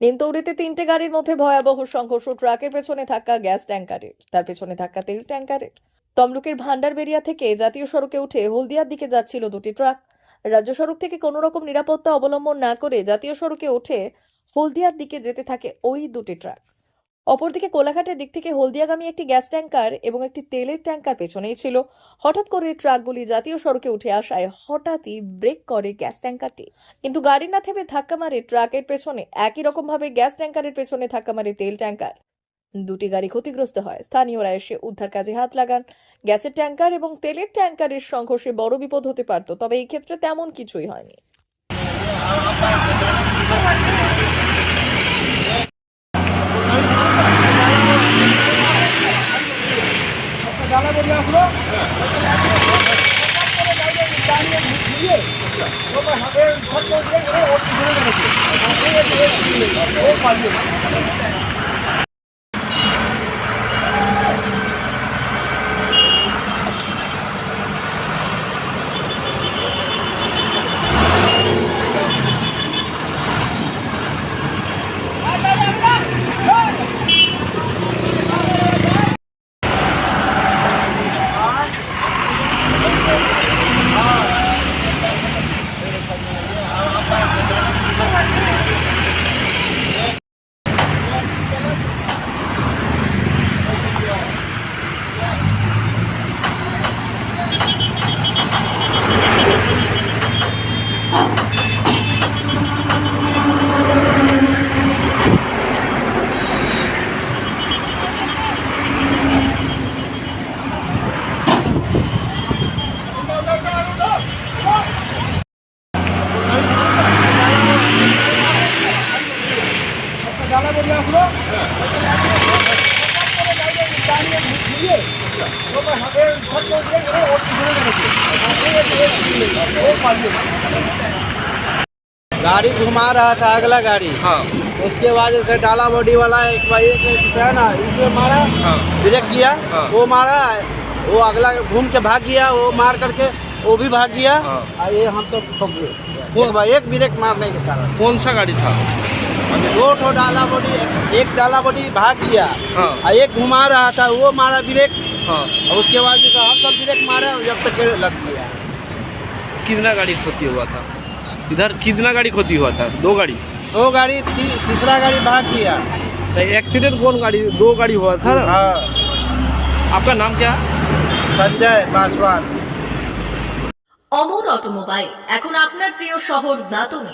নিমতৌড়িতে তিনটে গাড়ির মধ্যে ভয়াবহ সংঘর্ষ, ট্রাকের পেছনে থাকা গ্যাস ট্যাঙ্কারের, তার পেছনে থাকা তেল ট্যাঙ্কারের। তমলুকের ভান্ডারবেরিয়া থেকে জাতীয় সড়কে উঠে হলদিয়ার দিকে যাচ্ছিল দুটি ট্রাক। রাজ্য সড়ক থেকে কোনো রকম নিরাপত্তা অবলম্বন না করে জাতীয় সড়কে উঠে হলদিয়ার দিকে যেতে থাকে ওই দুটি ট্রাক। অপরদিকে কোলাঘাটের দিক থেকে হলদিয়াগামী একটি গ্যাস ট্যাঙ্কার এবং একটি তেলের ট্যাঙ্কার পেছনেই ছিল। হঠাৎ করে ট্রাকগুলি জাতীয় সড়কে উঠে আসায় হঠাৎই ব্রেক করে গ্যাস ট্যাঙ্কারটি। কিন্তু গাড়ি না থেমে ধাক্কা মারে ট্রাকের পেছনে, একই রকম ভাবে গ্যাস ট্যাঙ্কারের পেছনে ধাক্কা মারে তেল ট্যাঙ্কার। দুটি গাড়ি ক্ষতিগ্রস্ত হয়। স্থানীয়রা এসে উদ্ধার কাজে হাত লাগান। গ্যাসের ট্যাঙ্কার এবং তেলের ট্যাঙ্কারের সংঘর্ষে বড় বিপদ হতে পারত, তবে এই ক্ষেত্রে তেমন কিছুই হয়নি। Opa, ali. गाड़ी घुमा रहा था अगला गाड़ी। हाँ। उसके बाद जैसे डाला बॉडी वाला एक भाई एक है ना इसमें मारा ब्रेक हाँ। ब्रेक किया हाँ। वो मारा वो अगला घूम के भाग गया वो मार करके वो भी भाग गया हाँ। ये हम सब ठोक गए एक ब्रेक मारने के कारण। कौन सा गाड़ी था? दो ठो डाला बॉडी एक, एक डाला बॉडी भाग गया हाँ और एक घुमा रहा था वो मारा ब्रेक हाँ और उसके बाद जो हम सब ब्रेक मारे जब तक लग गया कितना गाड़ी क्षति हुआ था इधर कितना गाड़ी क्षति हुआ था दो गाड़ी दो गाड़ी ती, तीसरा गाड़ी भाग गया तो एक्सीडेंट कौन गाड़ी दो गाड़ी हुआ था ना? हाँ आपका नाम क्या संजय पासवान অমর অটোমোবাইল এখন আপনার প্রিয় শহর দাতনে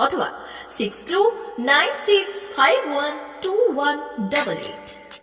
অথবা six two nine six five one two one double eight